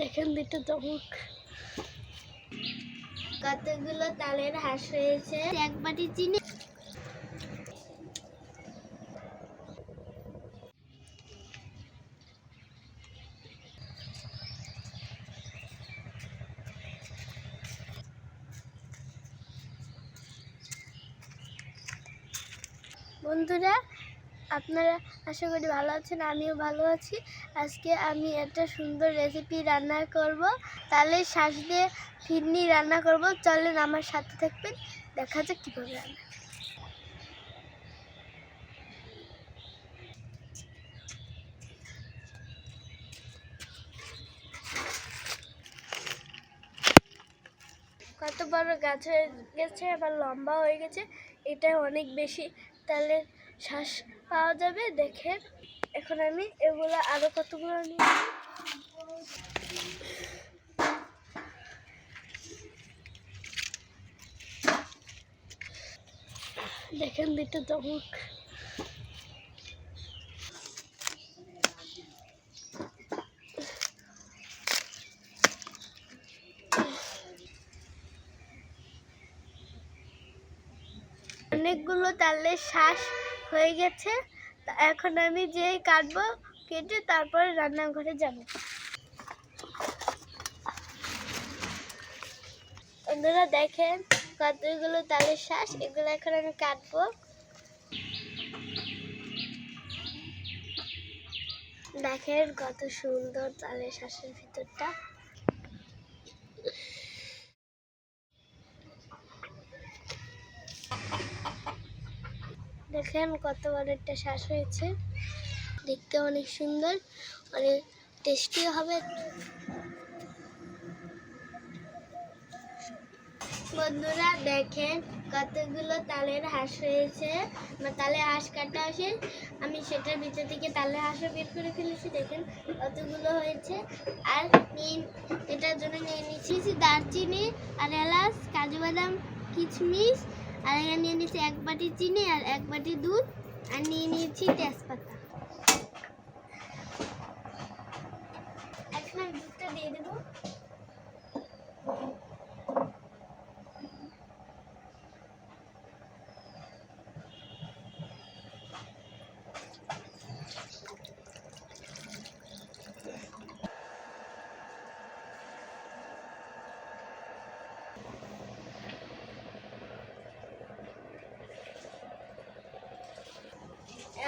দেখেন দুটো চমক কতগুলো তালের হাঁস রয়েছে? এক বাটি চিনি। বন্ধুরা, আপনারা আশা করি ভালো আছেন, আমিও ভালো আছি। আজকে আমি একটা সুন্দর রেসিপি রান্না করব। তাহলে শ্বাস দিয়ে ফিরনি রান্না করব। চলেন আমার সাথে থাকবেন। দেখা যাক কীভাবে রান্না কত বড় গাছ হয়ে গেছে, আবার লম্বা হয়ে গেছে। এটা অনেক বেশি। তাহলে শ্বাস পাওয়া যাবে দেখে এখন আমি এগুলো আরও কতগুলো নিই। দেখেন দুটো চমক অনেকগুলো তালে শ্বাস হয়ে গেছে এখন আমি যে কাটবো, কেটে তারপরে রান্নাঘরে যাব। বন্ধুরা দেখেন কতগুলো তালের শ্বাস এগুলো এখন আমি কাটবো। দেখেন কত সুন্দর তালের শ্বাসের ভিতরটা। দেখেন কত বড় একটা শ্বাস হয়েছে। দেখতে অনেক সুন্দর, অনেক টেস্টিও হবে। বন্ধুরা, দেখেন কতগুলো তালের হাঁস হয়েছে। আমার তালে হাঁস কাটা আসে আমি সেটার ভিতর থেকে তালের হাঁসও বের করে ফেলেছি। দেখেন কতগুলো হয়েছে। আর এটার জন্য নিয়ে নিচ্ছি দারচিনি, আর এলাচ কাজু বাদাম কিশমিশ আর এখানে নিয়ে নিয়েছি এক বাটি চিনি আর এক বাটি দুধ আর নিয়ে নিয়েছি তেজপাতা। দুধটা দিয়ে দেবো।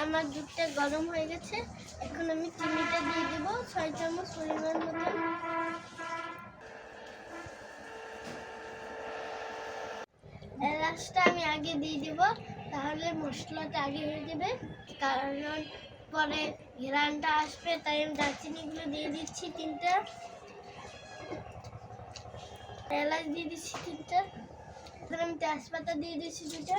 আমার দুধটা গরম হয়ে গেছে। এখন আমি চিনিটা দিয়ে দেব, ছয় চামচ পরিমাণ মতো। এলাচটা আমি আগে দিয়ে দেব, তাহলে মশলাটা আগে হয়ে যাবে। কারণ পরে ঘেরানটা আসবে, তাই আমি দারচিনিগুলো দিয়ে দিচ্ছি তিনটা। এলাচ দিয়ে দিচ্ছি তিনটা। এখন আমি তেজপাতা দিয়ে দিচ্ছি দুটা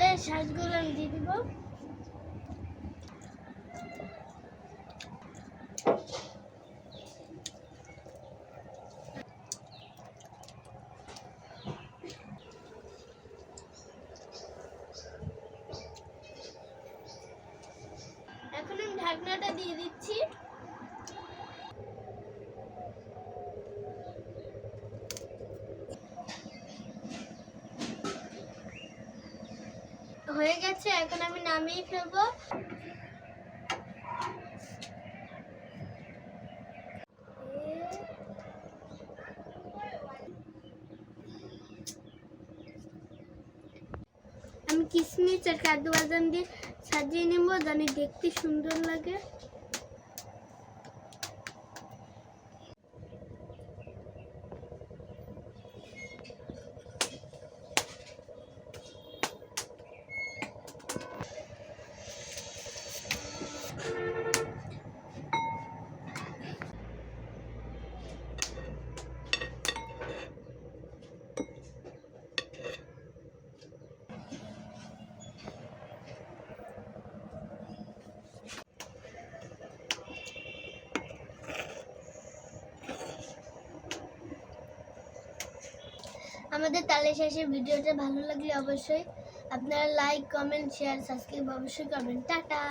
তাহলে শ্বাসগুলো আমি দিয়ে দিব। এখন আমি ঢাকনাটা দিয়ে দিচ্ছি। হয়ে গেছে, এখন আমি নামিয়ে ফেলব। আমি কিশমিশ আর কাজু বাদাম দিয়ে সাজিয়ে নেব, জানি দেখতে সুন্দর লাগে। আমাদের তালে শেষের ভিডিওটা ভালো লাগলে অবশ্যই আপনারা লাইক কমেন্ট শেয়ার সাবস্ক্রাইব অবশ্যই করবেন। টাটা!